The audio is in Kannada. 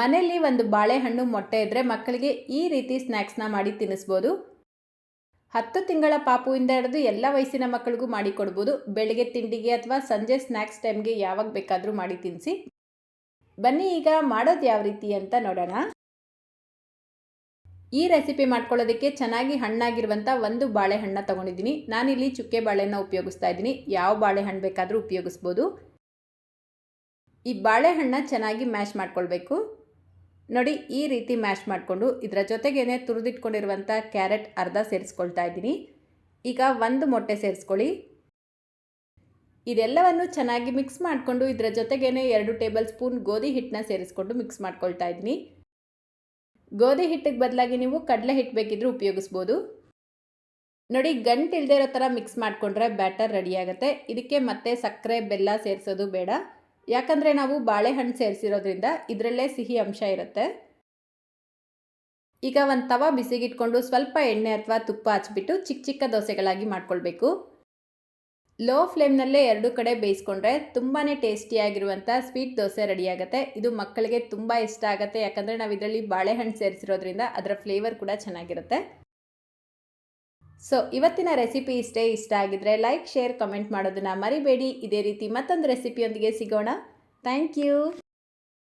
ಮನೆಯಲ್ಲಿ ಒಂದು ಬಾಳೆಹಣ್ಣು ಮೊಟ್ಟೆ ಇದ್ದರೆ ಮಕ್ಕಳಿಗೆ ಈ ರೀತಿ ಸ್ನ್ಯಾಕ್ಸ್ನ ಮಾಡಿ ತಿನ್ನಿಸ್ಬೋದು. ಹತ್ತು ತಿಂಗಳ ಪಾಪುವಿಂದ ಹಿಡಿದು ಎಲ್ಲ ವಯಸ್ಸಿನ ಮಕ್ಕಳಿಗೂ ಮಾಡಿ ಕೊಡ್ಬೋದು. ಬೆಳಿಗ್ಗೆ ತಿಂಡಿಗೆ ಅಥವಾ ಸಂಜೆ ಸ್ನ್ಯಾಕ್ಸ್ ಟೈಮ್ಗೆ ಯಾವಾಗ ಬೇಕಾದರೂ ಮಾಡಿ ತಿನ್ನಿಸಿ ಬನ್ನಿ ಈಗ ಮಾಡೋದು ಯಾವ ರೀತಿ ಅಂತ ನೋಡೋಣ. ಈ ರೆಸಿಪಿ ಮಾಡ್ಕೊಳ್ಳೋದಕ್ಕೆ ಚೆನ್ನಾಗಿ ಹಣ್ಣಾಗಿರುವಂಥ ಒಂದು ಬಾಳೆಹಣ್ಣ ತೊಗೊಂಡಿದ್ದೀನಿ. ನಾನಿಲ್ಲಿ ಚುಕ್ಕೆ ಬಾಳೆಹಣ್ಣ ಉಪಯೋಗಿಸ್ತಾ ಇದ್ದೀನಿ. ಯಾವ ಬಾಳೆಹಣ್ಣು ಬೇಕಾದರೂ ಉಪಯೋಗಿಸ್ಬೋದು. ಈ ಬಾಳೆಹಣ್ಣ ಚೆನ್ನಾಗಿ ಮ್ಯಾಶ್ ಮಾಡ್ಕೊಳ್ಬೇಕು. ನೋಡಿ, ಈ ರೀತಿ ಮ್ಯಾಶ್ ಮಾಡಿಕೊಂಡು ಇದರ ಜೊತೆಗೇನೆ ತುರಿದಿಟ್ಕೊಂಡಿರುವಂಥ ಕ್ಯಾರೆಟ್ ಅರ್ಧ ಸೇರಿಸ್ಕೊಳ್ತಾ ಇದ್ದೀನಿ. ಈಗ ಒಂದು ಮೊಟ್ಟೆ ಸೇರಿಸ್ಕೊಳ್ಳಿ. ಇದೆಲ್ಲವನ್ನು ಚೆನ್ನಾಗಿ ಮಿಕ್ಸ್ ಮಾಡಿಕೊಂಡು ಇದರ ಜೊತೆಗೇನೆ ಎರಡು ಟೇಬಲ್ ಸ್ಪೂನ್ ಗೋಧಿ ಹಿಟ್ಟನ್ನ ಸೇರಿಸ್ಕೊಂಡು ಮಿಕ್ಸ್ ಮಾಡ್ಕೊಳ್ತಾ ಇದ್ದೀನಿ. ಗೋಧಿ ಹಿಟ್ಟಿಗೆ ಬದಲಾಗಿ ನೀವು ಕಡಲೆ ಹಿಟ್ಟು ಬೇಕಿದ್ರೆ ಉಪಯೋಗಿಸ್ಬೋದು. ನೋಡಿ, ಗಂಟು ಇರೋ ಥರ ಮಿಕ್ಸ್ ಮಾಡಿಕೊಂಡ್ರೆ ಬ್ಯಾಟರ್ ರೆಡಿ ಆಗುತ್ತೆ. ಇದಕ್ಕೆ ಮತ್ತೆ ಸಕ್ಕರೆ, ಬೆಲ್ಲ ಸೇರಿಸೋದು ಬೇಡ. ಯಾಕಂದರೆ ನಾವು ಬಾಳೆಹಣ್ಣು ಸೇರಿಸಿರೋದ್ರಿಂದ ಇದರಲ್ಲೇ ಸಿಹಿ ಅಂಶ ಇರುತ್ತೆ. ಈಗ ಒಂದು ತವ ಬಿಸಿಗಿಟ್ಕೊಂಡು ಸ್ವಲ್ಪ ಎಣ್ಣೆ ಅಥವಾ ತುಪ್ಪ ಹಚ್ಬಿಟ್ಟು ಚಿಕ್ಕ ಚಿಕ್ಕ ದೋಸೆಗಳಾಗಿ ಮಾಡ್ಕೊಳ್ಬೇಕು. ಲೋ ಫ್ಲೇಮ್ನಲ್ಲೇ ಎರಡು ಕಡೆ ಬೇಯಿಸ್ಕೊಂಡ್ರೆ ತುಂಬಾ ಟೇಸ್ಟಿಯಾಗಿರುವಂಥ ಸ್ವೀಟ್ ದೋಸೆ ರೆಡಿಯಾಗುತ್ತೆ. ಇದು ಮಕ್ಕಳಿಗೆ ತುಂಬ ಇಷ್ಟ ಆಗುತ್ತೆ. ಯಾಕಂದರೆ ನಾವು ಇದರಲ್ಲಿ ಬಾಳೆಹಣ್ಣು ಸೇರಿಸಿರೋದ್ರಿಂದ ಅದರ ಫ್ಲೇವರ್ ಕೂಡ ಚೆನ್ನಾಗಿರುತ್ತೆ. ಸೊ ಇವತ್ತಿನ ರೆಸಿಪಿ ಇಷ್ಟೇ ಇಷ್ಟ ಆಗಿದ್ರೆ ಲೈಕ್ ಶೇರ್ ಕಮೆಂಟ್ ಮಾಡೋದನ್ನು ಮರಿಬೇಡಿ. ಇದೇ ರೀತಿ ಮತ್ತೊಂದು ರೆಸಿಪಿಯೊಂದಿಗೆ ಸಿಗೋಣ. Thank you